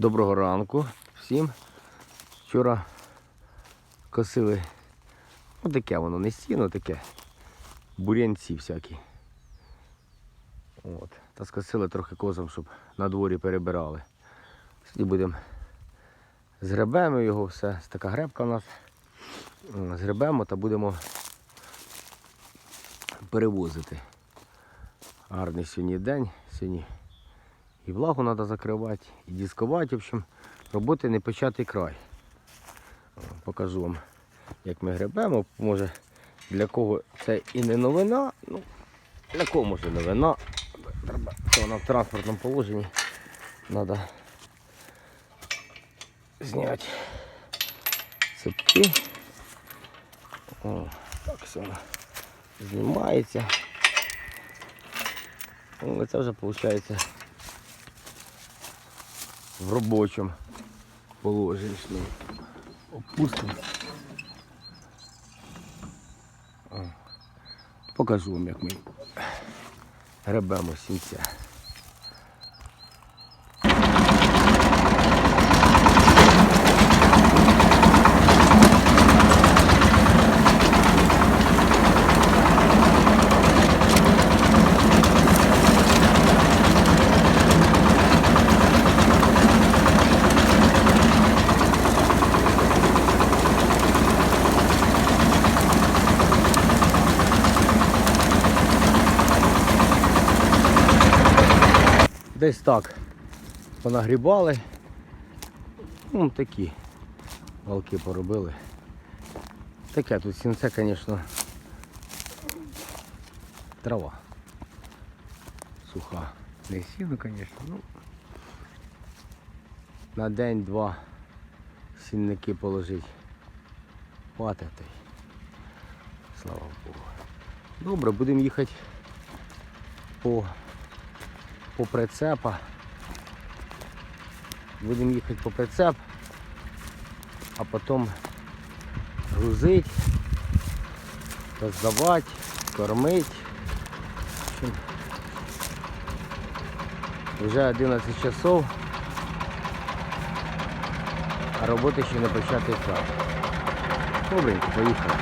Доброго ранку всім. Вчора косили, ну таке воно не сіно, таке. Бурянці всякі. От. Та скосили трохи козам, щоб на дворі перебирали. Сьогодні будемо згребемо його все. Така гребка у нас. Згребемо та будемо перевозити. Гарний сьогодні день. Сьогодні і влагу треба закривати, і дискувати. В общем, роботи не початий край. Покажу вам, як ми гребемо. Може для кого це і не новина. Ну, для кого може новина. Треба, що в транспортному положенні. Треба зняти цепки. О, так все знімається. Ну, це вже виходить в робочому положенні. Опустимо. Покажу вам, як ми гребемо сінця. Десь так понагрібали. Ну, такі валки поробили. Таке тут сінце, звісно, трава. Суха. Не сіно, звісно, ну. На день-два сінники положить. Хватить. Слава Богу. Добре, будемо їхати по по прицепа. Будемо їхати по прицеп, а потім грузити, та здавати, кормити. Вже 11 часов, а роботи ще не почати час. Добренько, поїхали.